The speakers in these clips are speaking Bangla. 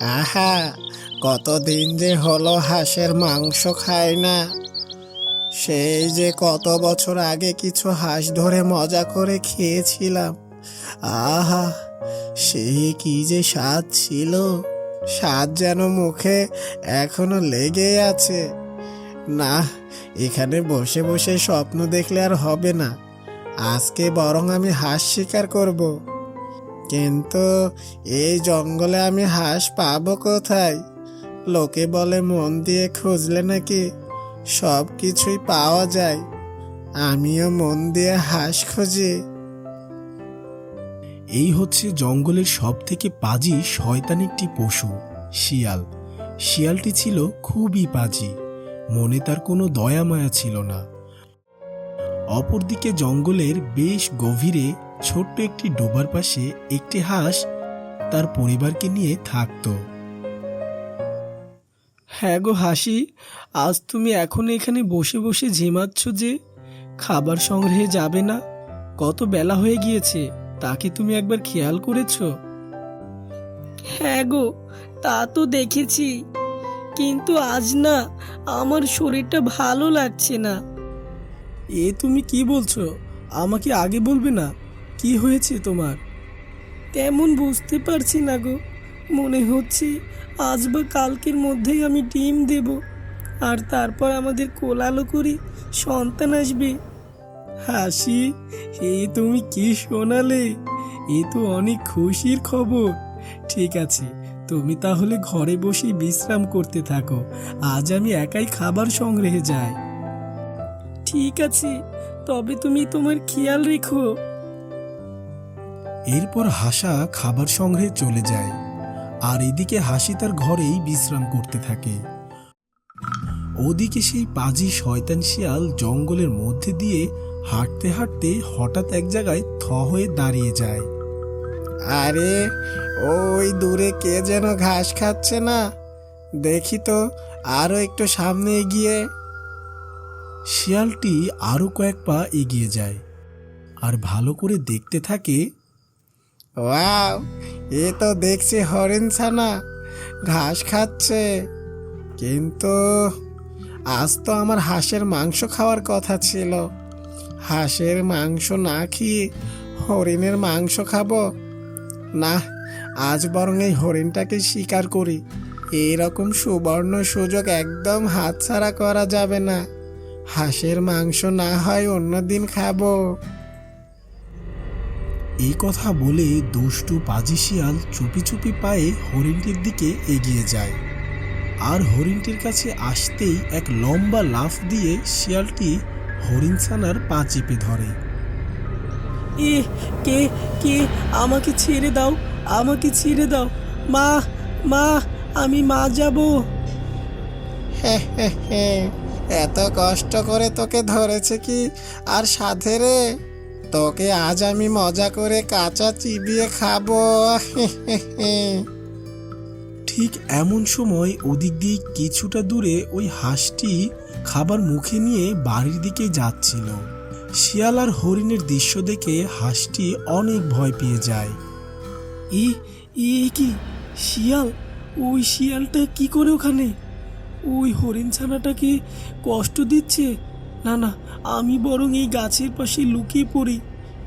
আহা, কতদিন যে হলো হাঁসের মাংস খায় না। সেই যে কত বছর আগে কিছু হাঁস ধরে মজা করে খেয়েছিলাম। আহা, সে কি যে স্বাদ ছিল। স্বাদ যেন মুখে এখনও লেগে আছে। না, এখানে বসে বসে স্বপ্ন দেখলে আর হবে না। আজকে বরং আমি হাঁস শিকার করব। কিন্তু এই জঙ্গলে আমি হাঁস পাবো কোথায়? লোকে বলে, মন দিয়ে খুঁজলে নাকি সব কিছুই পাওয়া যায়। আমিও মন দিয়ে হাঁস খুঁজি। এই হচ্ছে জঙ্গলের সব থেকে পাজি শয়তান একটি পশু, শিয়াল। শিয়ালটি ছিল খুবই পাজি, মনে তার কোনো দয়া মায়া ছিল না। অপরদিকে জঙ্গলের বেশ গভীরে ছোট্ট একটি ডোবার পাশে একটি হাঁস তার পরিবারকে নিয়ে থাকতো। হ্যাঁ গো হাসি আজ তুমি এখন এখানে বসে বসে ঝিমাচ্ছ যে খাবার সংগ্রহে যাবে না। কত বেলা হয়ে গিয়েছে তাকে তুমি একবার খেয়াল করেছ? হ্যাঁ গো তা তো দেখেছি। কিন্তু আজ না আমার শরীরটা ভালো লাগছে না। এ তুমি কি বলছো? আমাকে আগে বলবে না? কি হয়েছে তোমার? তেমন বুঝতে পারছি না গো। মনে হচ্ছে আজ বা কালকের মধ্যেই আমি ডিম দেব, আর তারপর আমাদের কোলালো করে সন্তান আসবে। হাসি এই তুমি কি শোনালে? এ তো অনেক খুশির খবর। ঠিক আছে, তুমি তাহলে ঘরে বসে বিশ্রাম করতে থাকো। আজ আমি একাই খাবার সংগ্রহে যাই। ঠিক আছে, তবে তুমি তোমার খেয়াল রেখো। এরপর হাসা খাবার সংগ্রহে চলে যায়। আর এদিকে হাসি তার ঘরেই বিশ্রাম করতে থাকে। ওদিকে সেই পাজি শয়তান শিয়াল জঙ্গলের মধ্যে দিয়ে হাঁটতে হাঁটতে হঠাৎ এক জায়গায় থ হয়ে দাঁড়িয়ে যায়। আরে ওই দূরে কে যেন ঘাস খাচ্ছে না? দেখি তো আরও একটু সামনে এগিয়ে। শিয়ালটি আরও কয়েক পা এগিয়ে যায়। আর ভালো করে দেখতে থাকে ওয়াও, এ তো দেখছি হরিণ ছানা, ঘাস খাচ্ছে। কিন্তু আজ তো আমার হাঁসের মাংস খাওয়ার কথা ছিল। হাঁসের মাংস না খেয়ে হরিণের মাংস খাব? না, আজ বরং এই হরিণটাকে শিকার করি। এইরকম সুবর্ণ সুযোগ একদম হাতছাড়া করা যাবে না। হাঁসের মাংস না হয় অন্যদিন খাব। এই কথা বলে দুষ্টু পাজি শিয়াল চুপি চুপি পায়ে হরিণটির দিকে এগিয়ে যায়। আর হরিণটির কাছে আসতেই এক লম্বা লাফ দিয়ে শিয়ালটি হরিণ ছানার পা চেপে ধরে। এ কে কে আমাকে ছেড়ে দাও আমাকে ছেড়ে দাও। মা মা আমি মা যাব। এত কষ্ট করে তোকে ধরেছে কি আর সাথে রে? তোকে আজ আমি মজা করে কাঁচা চিবিয়ে খাব। ঠিক এমন সময় ওদিক দিয়ে কিছুটা দূরে ওই হাঁসটি খাবার মুখে নিয়ে বাড়ির দিকে যাচ্ছিল। শিয়াল আর হরিণের দৃশ্য দেখে হাঁসটি অনেক ভয় পেয়ে যায়। ই এ কি? শিয়াল? ওই শিয়ালটা কি করে ওখানে? ওই হরিণ ছানাটাকে কষ্ট দিচ্ছে? না না আমি বরং এই গাছের পাশে লুকিয়ে পড়ি।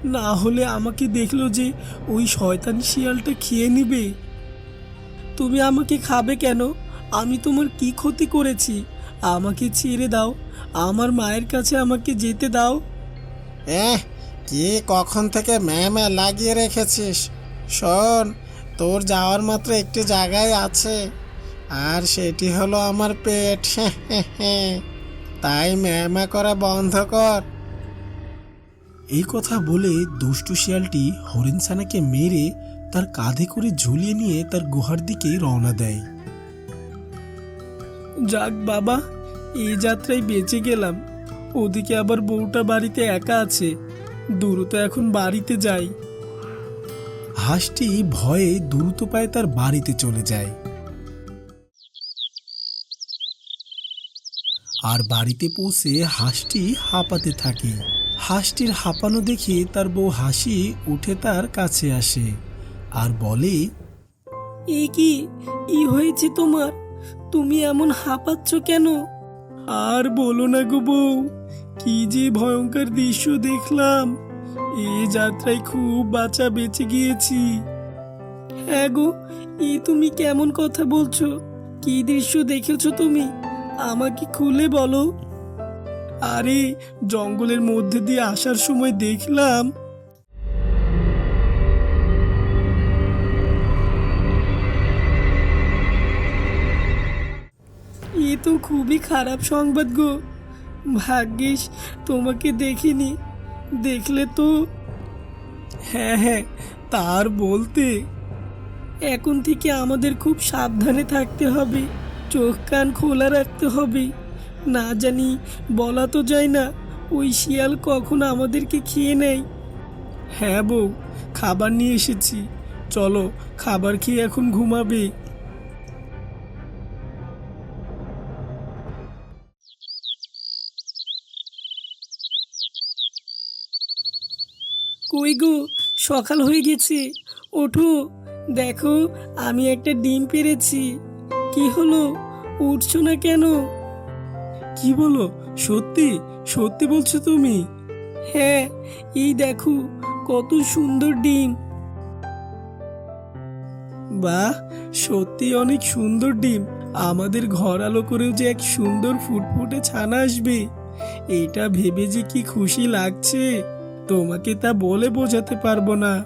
না হলে আমাকে দেখল যে ওই শয়তান শিয়ালটা খেয়ে নেবে। তুমি আমাকে খাবে কেন? আমি তোমার কি ক্ষতি করেছি? আমাকে ছেড়ে দাও। আমার মায়ের কাছে আমাকে যেতে দাও। এহ, কি কখন থেকে ম্যামে লাগিয়ে রেখেছিস? শোন, তোর যাওয়ার মাত্র একটি জায়গায় আছে। আর সেটি হলো আমার পেট। হ্যাঁ হ্যাঁ হে। তাই ম্যামা করা বন্ধ কর। এই কথা বলে দুষ্টু শিয়ালটি হরিণ সানাকে মেরে তার কাঁধে করে ঝুলিয়ে নিয়ে তার গুহার দিকে রওনা দেয়। যাক বাবা এই যাত্রায় বেঁচে গেলাম। ওদিকে আবার বউটা বাড়িতে একা আছে। দ্রুত এখন বাড়িতে যাই। হাঁসটি ভয়ে দ্রুত পায়ে তার বাড়িতে চলে যায়। আর বাড়িতে পৌঁছে হাঁসটি হাঁপাতে থাকে। হাঁসটির হাঁপানো দেখে তার বউ হাসি উঠে তার কাছে আসে আর বলে এ কি? ই হয়েছে তোমার? তুমি এমন হাঁপাচ্ছ কেন? আর বলো না গো বউ কি যে ভয়ঙ্কর দৃশ্য দেখলাম। এ যাত্রায় খুব বাঁচা বেঁচে গিয়েছি। হ্যাঁ গো এ তুমি কেমন কথা বলছো? কি দৃশ্য দেখেছ তুমি? আমাকে খুলে বলো। আরে, জঙ্গলের মধ্যে দিয়ে আসার সময় দেখলাম। এ তো খুবই খারাপ সংবাদ গো। ভাগ্যিস, তোমাকে দেখিনি। দেখলে তো? হ্যাঁ হ্যাঁ তার বলতে। এখন থেকে আমাদের খুব সাবধানে থাকতে হবে। চোখ কান খোলা রাখতে হবে। না জানি, বলা তো যায় না, ওই শিয়াল কখন আমাদেরকে খেয়ে নেয়। হ্যাঁ বউ, খাবার নিয়ে এসেছি। চলো, খাবার খেয়ে এখন ঘুমাবে। কই গো, সকাল হয়ে গেছে। ওঠো, দেখো, আমি একটা ডিম পেরেছি। কি হলো? উঠছো না কেন? কি বলো? সত্যি? সত্যি বলছো তুমি? হ্যাঁ এই দেখো কত সুন্দর ডিম। বাহ সত্যি অনেক সুন্দর ডিম। আমাদের ঘর আলো করেও যে এক সুন্দর ফুটফুটে ছানা আসবে। এটা ভেবে যে কি খুশি লাগছে। তোমাকে তা বলে বোঝাতে পারব না।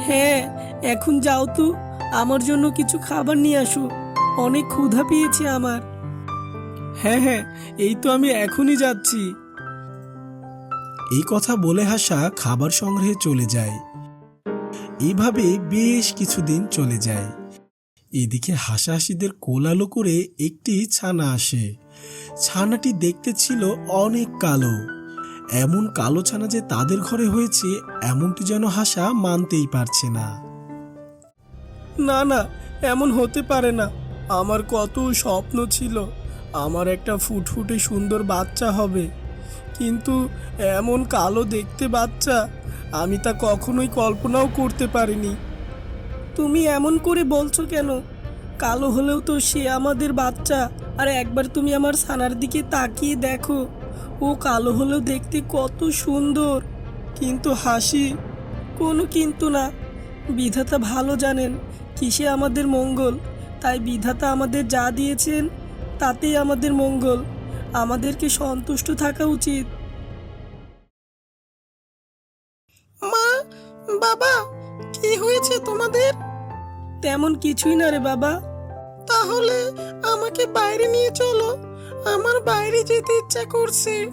হ্যাঁ এখন যাও তো। আমার জন্য কিছু খাবার নিয়ে আসো। অনেক ক্ষুধা পেয়েছে আমার। হ্যাঁ হ্যাঁ এই তো আমি এখনই যাচ্ছি। এই কথা বলে হাসা খাবার সংগ্রহে চলে যায়। এইভাবে বেশ কিছুদিন চলে যায়। এদিকে হাসাহাসিদের কোলালো করে একটি ছানা আসে। ছানাটি দেখতে ছিল অনেক কালো। এমন কালো ছানা যে তাদের ঘরে হয়েছে, এমনটি যেন হাসা মানতেই পারছে না। না না, এমন হতে পারে না। আমার কত স্বপ্ন ছিল, আমার একটা ফুটফুটে সুন্দর বাচ্চা হবে। কিন্তু এমন কালো দেখতে বাচ্চা আমি তা কখনোই কল্পনাও করতে পারিনি। তুমি এমন করে বলছো কেন? কালো হলেও তো সে আমাদের বাচ্চা। আর একবার তুমি আমার সানার দিকে তাকিয়ে দেখো, ও কালো হলেও দেখতে কত সুন্দর। কিন্তু হাসি কোনো কিন্তু না। বিধাতা ভালো জানেন কিসে আমাদের মঙ্গল? তাই বিধাতা আমাদের যা দিয়েছেন তাতেই আমাদের মঙ্গল। আমাদেরকে সন্তুষ্ট থাকা উচিত। মা বাবা কি হয়েছে তোমাদের? তেমন কিছুই না রে বাবা। তাহলে আমাকে বাইরে নিয়ে চলো। আমার বাইরে যেতে ইচ্ছা করছে।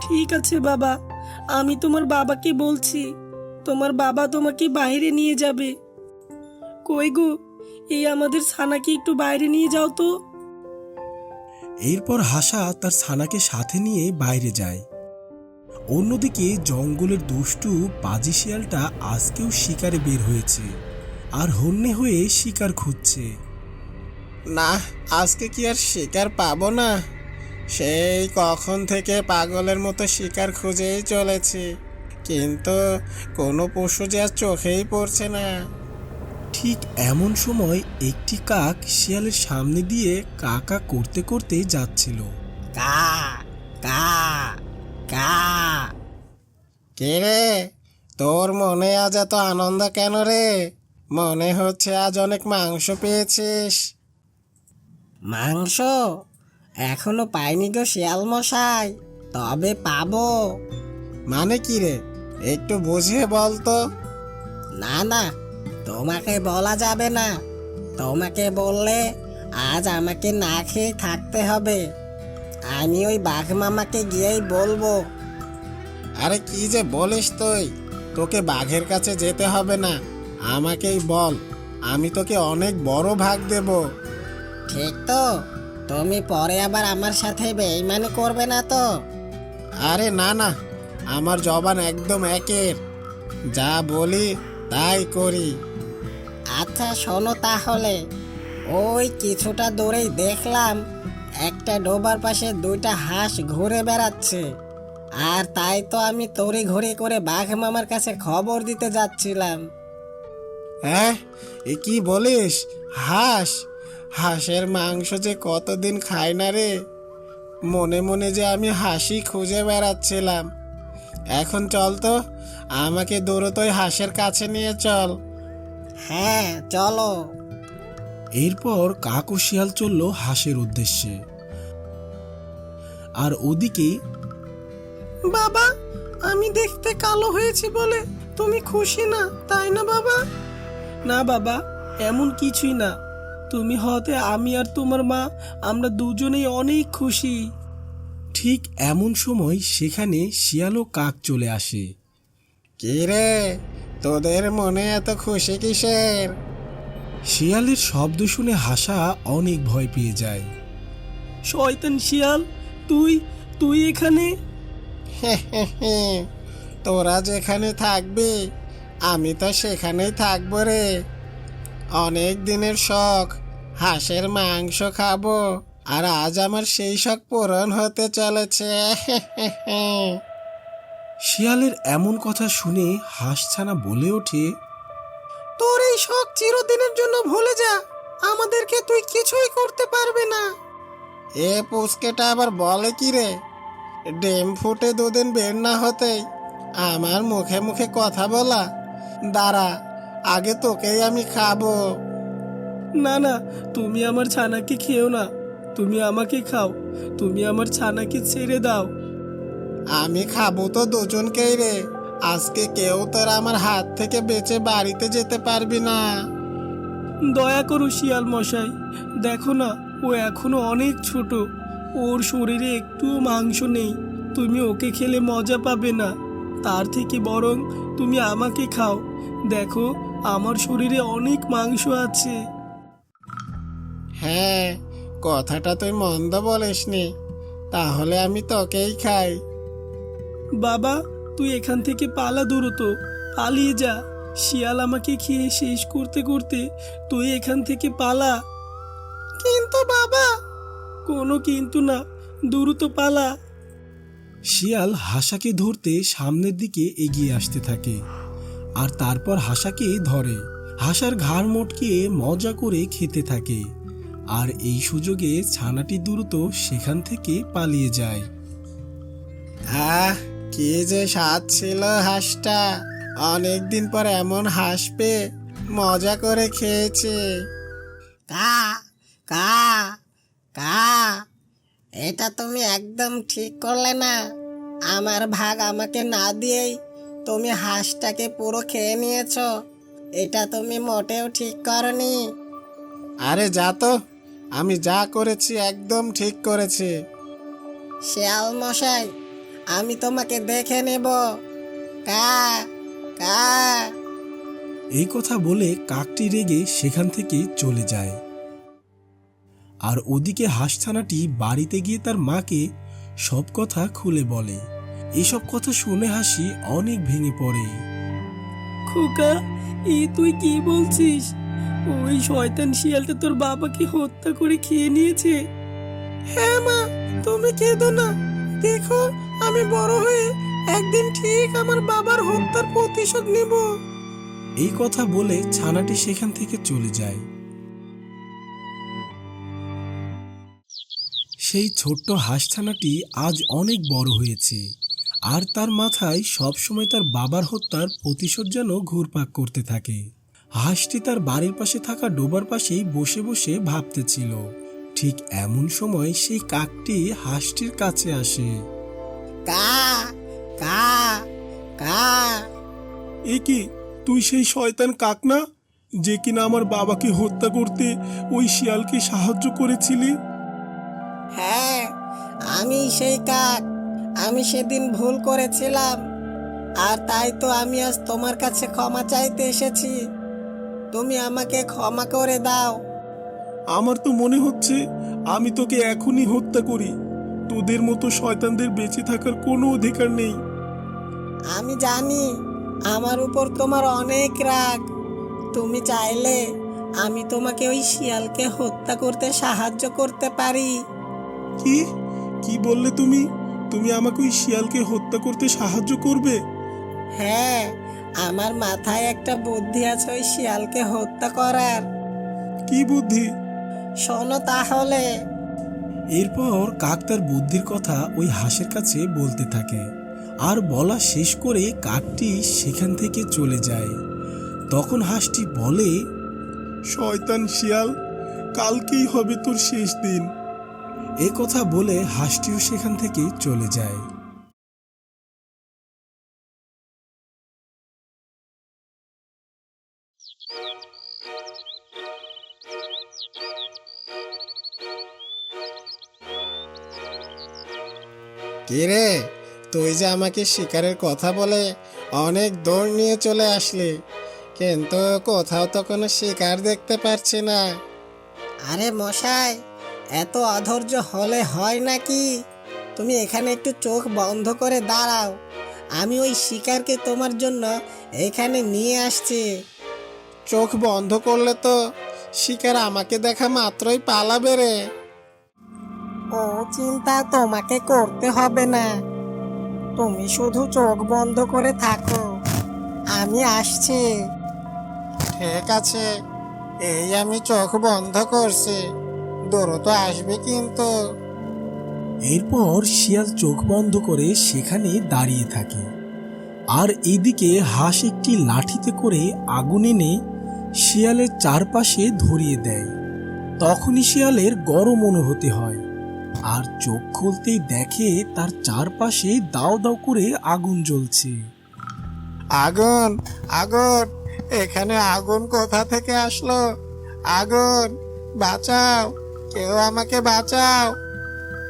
ঠিক আছে বাবা আমি তোমার বাবাকে বলছি। তোমার বাবা তোমাকে বাইরে নিয়ে যাবে। কই গো? এই আমাদের ছানাকে একটু বাইরে নিয়ে যাও তো। এরপর হাসা তার ছানাকে সাথে নিয়ে বাইরে যায়। অন্যদিকে জঙ্গলের দুষ্টু পাজি শিয়ালটা আজকেও শিকারে বের হয়েছে আর হন্যে হয়ে শিকার খুঁজছে। না আজকে কি আর শিকার পাবো না? সেই কখন থেকে পাগলের মতো শিকার খুঁজেই চলেছি। কিন্তু কোনো পশু যে আর চোখেই পড়ছে না। ঠিক এমন সময় একটি কাক শিয়ালের সামনে দিয়ে কাকা করতে করতে যাচ্ছিল। কা কা কা। কে রে? তোর মনে আজ এত আনন্দ কেন রে? মনে হচ্ছে আজ অনেক মাংস পেয়েছিস। মাংস? এখনও পাইনি গো শিয়াল মশাই তবে পাবো। মানে কি রে? একটু বুঝিয়ে বল তো। না না তোমাকে বলা যাবে না। তোমাকে বললে আজ আমাকে না খেয়ে থাকতে হবে। আমি ওই বাঘ মামাকে গিয়েই বলব। আরে কি যে বলিস তুই? তোকে বাঘের কাছে যেতে হবে না। আমাকেই বল আমি তোকে অনেক বড় ভাগ দেব। ঠিক তো তুমি পরে আবার আমার সাথে বেইমানি করবে না তো? আরে না না আমার জবান একদম একের। যা বলি তাই করি। আচ্ছা শোনো তাহলে। ওই কিছুটা দূরেই দেখলাম একটা ডোবার পাশে দুইটা হাঁস ঘুরে বেড়াচ্ছে। আর তাই তো আমি তড়ি ঘড়ি করে বাঘ মামার কাছে খবর দিতে যাচ্ছিলাম। হ্যাঁ এ কি বলিস? হাঁস? হাঁসের মাংস যে কতদিন খাই না রে? মনে মনে যে আমি হাসি খুঁজে বেড়াচ্ছিলাম। এখন চল তো, আমাকে দৌড়তোই হাঁসের কাছে নিয়ে চল। হ্যাঁ চলো। এরপর কাক ও শিয়াল চলল হাঁসের উদ্দেশ্যে। আর ওদিকে বাবা আমি দেখতে কালো হয়েছি বলে তুমি খুশি না তাই না বাবা? না বাবা এমন কিছুই না। তুমি হতে আমি আর তোমার মা আমরা দুজনেই অনেক খুশি। ঠিক এমন সময় সেখানে শিয়াল ও কাক চলে আসে। কে রে? তোদের মনে এত খুশি কিসের? শিয়ালের শব্দ শুনে হাসা অনেক ভয় পেয়ে যায়। শয়তান শিয়াল তুই তুই এখানে? তোরা যেখানে থাকবি আমি তো সেখানেই থাকব রে। অনেক দিনের শখ হাঁসের মাংস খাব আর আজ আমার সেই শখ পূরণ হতে চলেছে। শিয়ালের এমন কথা শুনে হাঁসছানা বলে ওঠে তোর এই শখ চিরদিনের জন্য ভুলে যা। আমাদেরকে তুই কিছুই করতে পারবে না। এ পুচকেটা আবার বলে কি রে? ডিম ফুটে দুদিন বের না হতেই আমার মুখে মুখে কথা বলা দাঁড়া আগে তোকেই আমি খাব। না না তুমি আমার ছানাকে খেও না। তুমি আমাকে খাও। তুমি আমার ছানাকে ছেড়ে দাও। আমি খাব তো দুজনকেই রে। আজকে কেউ তোর আমার হাত থেকে বেঁচে বাড়িতে যেতে পারবি না। দয়া করো শিয়াল মশাই দেখো না ও এখনও অনেক ছোট। ওর শরীরে একটুও মাংস নেই। তুমি ওকে খেলে মজা পাবে না। তার থেকে বরং তুমি আমাকে খাও। দেখো আমার শরীরে অনেক মাংস আছে। হ্যাঁ কথাটা তুই মন্দ বলিসনি। তাহলে আমি তোকেই খাই। বাবা তুই এখান থেকে পালা দ্রুত। পালিয়ে যা। শিয়াল আমাকে খেয়ে শেষ করতে করতে তুই এখান থেকে পালা। কিন্তু বাবা কোনো কিন্তু না। দ্রুত পালা। শিয়াল হাসাকে ধরতে সামনের দিকে এগিয়ে আসতে থাকে আর তারপর হাসাকে ধরে। হাসার ঘাড় মটকিয়ে মজা করে খেতে থাকে আর এই সুযোগে ছানাটি দ্রুত সেখান থেকে পালিয়ে যায়। আহ কি যে স্বাদ ছিল হাঁসটা। অনেকদিন পর এমন হাঁস পেয়ে মজা করে খেয়েছে। কা কা কা এটা তুমি একদম ঠিক করলে না। আমার ভাগ আমাকে না দিয়েই তুমি হাঁসটাকে পুরো খেয়ে নিয়েছো। এটা তুমি মোটেও ঠিক করনি। আরে যা তো আমি যা করেছি একদম ঠিক করেছি। শিয়াল মশাই আমি তোমাকে দেখে নেব। কা কা। এই কথা বলে কাকটি রেগে সেখান থেকে চলে যায়। আর ওদিকে হাঁসছানাটি বাড়িতে গিয়ে তার মাকে সব কথা খুলে বলে। এসব কথা শুনে হাসি অনেক ভেঙে পড়ে। খোকা এ তুই কি বলছিস? ওই শয়তান শিয়ালটা তোর বাবাকে হত্যা করে খেয়ে নিয়েছে। হ্যাঁ মা তুমি কেঁদো না। দেখো আমি বড় হয়ে একদিন ঠিক আমার বাবার হত্যার প্রতিশোধ নেব। এই কথা বলে ছানাটি সেখান থেকে চলে যায়। সেই ছোট্ট হাঁসছানাটি আজ অনেক বড় হয়েছে আর তার মাথায় সবসময় তার বাবার হত্যার প্রতিশোধ যেন ঘুরপাক করতে থাকে। হাঁসটি তার বাড়ির পাশে থাকা ডোবার পাশেই বসে বসে ভাবতেছিল, ঠিক এমন সময় সেই কাকটি হাঁসটির কাছে আসে। কা কা কা। এ কি তুই সেই শয়তান কাক না যে কিনা আমার বাবাকে হত্যা করতে ওই শিয়ালকে সাহায্য করেছিলি? হ্যাঁ আমি সেই কাক আমি সেদিন ভুল করেছিলাম আর তাই তো আমি আজ তোমার কাছে ক্ষমা চাইতে এসেছি। তুমি আমাকে ক্ষমা করে দাও। আমার তো মনে হচ্ছে আমি তোকে এখনই হত্যা করি। তোদের মতো শয়তানদের বেঁচে থাকার কোনো অধিকার নেই। আমি জানি আমার উপর তোমার অনেক রাগ। তুমি চাইলে আমি তোমাকে ওই শিয়ালকে হত্যা করতে সাহায্য করতে পারি। কি? কি বললে তুমি? তুমি আমাকে ওই শিয়ালকে হত্যা করতে সাহায্য করবে? হ্যাঁ আমার মাথায় একটা বুদ্ধি আছে ওই শিয়ালকে হত্যা করার। কি বুদ্ধি? শোনো তাহলে। এরপর কাক তার বুদ্ধির কথা ওই হাঁসের কাছে বলতে থাকে। আর বলা শেষ করে কাকটি সেখান থেকে চলে যায়। তখন হাঁসটি বলে শয়তান শিয়াল কালকেই হবে তোর শেষ দিন। এ কথা বলে হাঁসটিও সেখান থেকে চলে যায়। কিরে তুই যে আমাকে শিকারের কথা বলে অনেক দৌড় নিয়ে চলে আসলি কিন্তু কোথাও তো কোনো শিকার দেখতে পারছি না। আরে মশাই এত অধৈর্য হলে হয় নাকি? তুমি এখানে একটু চোখ বন্ধ করে দাঁড়াও। আমি ওই শিকারকে তোমার জন্য এখানে নিয়ে আসছি। চোখ বন্ধ করলে তো শিকার আমাকে দেখা মাত্রই পালাবে রে। ও চিন্তা তোমাকে করতে হবে না। তুমি শুধু চোখ বন্ধ করে থাকো। আমি আসছি। ঠিক আছে। এই আমি চোখ বন্ধ করছি। দ্রুত আসবে কিন্তু। এরপর শিয়াল চোখ বন্ধ করে সেখানে দাঁড়িয়ে থাকে। আর এদিকে হাঁস একটি লাঠিতে করে আগুন এনে শিয়ালের চারপাশে ধরিয়ে দেয়। তখনই শিয়ালের গরম অনুভূতি হয়। আর চোখ খুলতেই দেখে তার চারপাশে দাও দাও করে আগুন জ্বলছে। আগুন আগুন এখানে আগুন কোথা থেকে আসলো? আগুন বাঁচাও কেউ আমাকে বাঁচাও।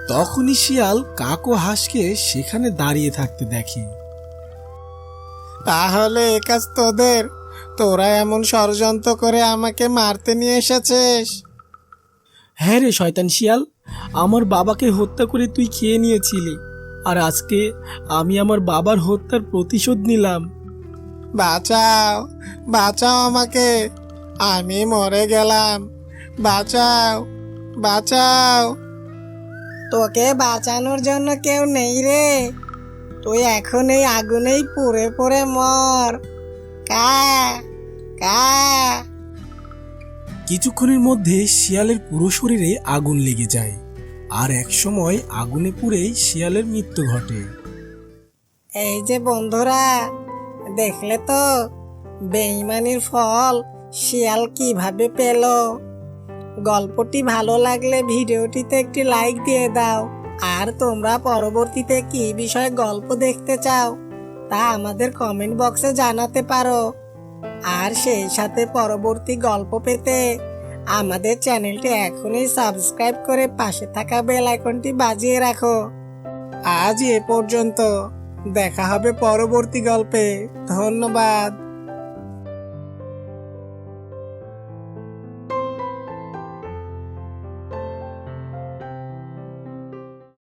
তখনই শিয়াল কাক হাঁসকে সেখানে দাঁড়িয়ে থাকতে দেখে। তাহলে এ কাজ তোদের? তোরা এমন ষড়যন্ত্র করে আমাকে মারতে নিয়ে এসেছিস? হ্যাঁ রে শয়তান শিয়াল আমার বাবাকে হত্যা করে তুই খেয়ে নিয়েছিলি। আর আজকে আমি আমার বাবার হত্যার প্রতিশোধ নিলাম। বাঁচাও বাঁচাও আমাকে। আমি মরে গেলাম। বাঁচাও বাঁচাও। তোকে বাঁচানোর জন্য কেউ নেই রে। তুই এখন এই আগুনেই পুড়ে পুড়ে মর। কা কা। কিছুক্ষণের মধ্যে শিয়ালের পুরো শরীরে আগুন লেগে যায়। আর একসময় আগুনে পুড়েই শিয়ালের মৃত্যু ঘটে। এই যে বন্ধুরা, দেখলে তো বেইমানির ফল শিয়াল কীভাবে পেল। গল্পটি ভালো লাগলে ভিডিওটিতে একটি লাইক দিয়ে দাও। আর তোমরা পরবর্তীতে কি বিষয়ে গল্প দেখতে চাও তা আমাদের কমেন্ট বক্সে জানাতে পারো। আর সেই সাথে পরবর্তী গল্প পেতে আমাদের চ্যানেলটি এখনই সাবস্ক্রাইব করে পাশে থাকা বেল আইকনটি বাজিয়ে রাখো। আজ এ পর্যন্ত। দেখা হবে পরবর্তী গল্পে। ধন্যবাদ।